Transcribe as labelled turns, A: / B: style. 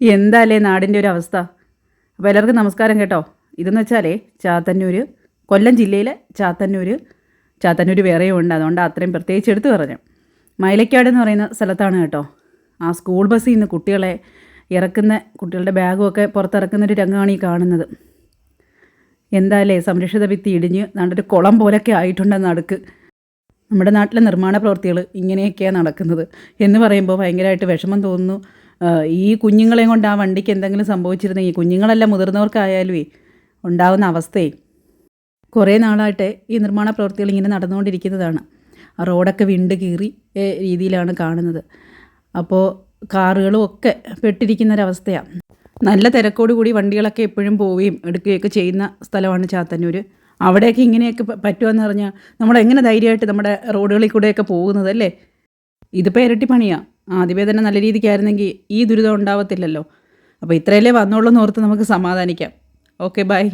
A: എന്താല്ലേ നാടിന്റെ ഒരു അവസ്ഥ? അപ്പോൾ എല്ലാവർക്കും നമസ്കാരം കേട്ടോ. ഇതെന്ന് വെച്ചാലേ ചാത്തന്നൂർ കൊല്ലം ജില്ലയിലെ ചാത്തന്നൂർ ചാത്തന്നൂർ വേറെയും ഉണ്ട്. അതുകൊണ്ട് അത്രയും പ്രത്യേകിച്ച് എടുത്തു പറഞ്ഞു. മൈലക്കാട് എന്ന് പറയുന്ന സ്ഥലത്താണ് കേട്ടോ. ആ സ്കൂൾ ബസ്സിൽ നിന്ന് കുട്ടികളെ ഇറക്കുന്ന കുട്ടികളുടെ ബാഗും ഒക്കെ പുറത്തിറക്കുന്ന ഒരു രംഗമാണ് ഈ കാണുന്നത്. എന്തായാലേ സംരക്ഷിത ഭിത്തി ഇടിഞ്ഞ് നാണ്ടൊരു കുളം പോലൊക്കെ ആയിട്ടുണ്ട് നടുക്ക്. നമ്മുടെ നാട്ടിലെ നിർമ്മാണ പ്രവൃത്തികൾ ഇങ്ങനെയൊക്കെയാണ് നടക്കുന്നത് എന്ന് പറയുമ്പോൾ ഭയങ്കരമായിട്ട് വിഷമം തോന്നുന്നു. ഈ കുഞ്ഞുങ്ങളെയും കൊണ്ട് ആ വണ്ടിക്ക് എന്തെങ്കിലും സംഭവിച്ചിരുന്നെങ്കിൽ കുഞ്ഞുങ്ങളല്ല മുതിർന്നവർക്കായാലും ഉണ്ടാവുന്ന അവസ്ഥയെ കുറേ നാളായിട്ട് ഈ നിർമ്മാണ പ്രവൃത്തികൾ ഇങ്ങനെ നടന്നുകൊണ്ടിരിക്കുന്നതാണ്. റോഡൊക്കെ വിണ്ട് കീറി രീതിയിലാണ് കാണുന്നത്. അപ്പോൾ കാറുകളും ഒക്കെ പെട്ടിരിക്കുന്നൊരവസ്ഥയാണ് നല്ല തിരക്കോട് കൂടി വണ്ടികളൊക്കെ എപ്പോഴും പോവുകയും എടുക്കുകയൊക്കെ ചെയ്യുന്ന സ്ഥലമാണ് ചാത്തന്നൂർ അവിടെയൊക്കെ ഇങ്ങനെയൊക്കെ പറ്റുമെന്ന് പറഞ്ഞാൽ നമ്മൾ എങ്ങനെ ധൈര്യമായിട്ട് നമ്മുടെ റോഡുകളിൽ കൂടെയൊക്കെ പോകുന്നത് അല്ലേ ഇതിപ്പോൾ ഇരട്ടി പണിയാണ് തന്നെ നല്ല രീതിക്കായിരുന്നെങ്കിൽ ഈ ദുരിതം ഉണ്ടാവത്തില്ലല്ലോ. അപ്പോൾ ഇത്രയല്ലേ വന്നോളൂ എന്ന് ഓർത്ത് നമുക്ക് സമാധാനിക്കാം. Okay bye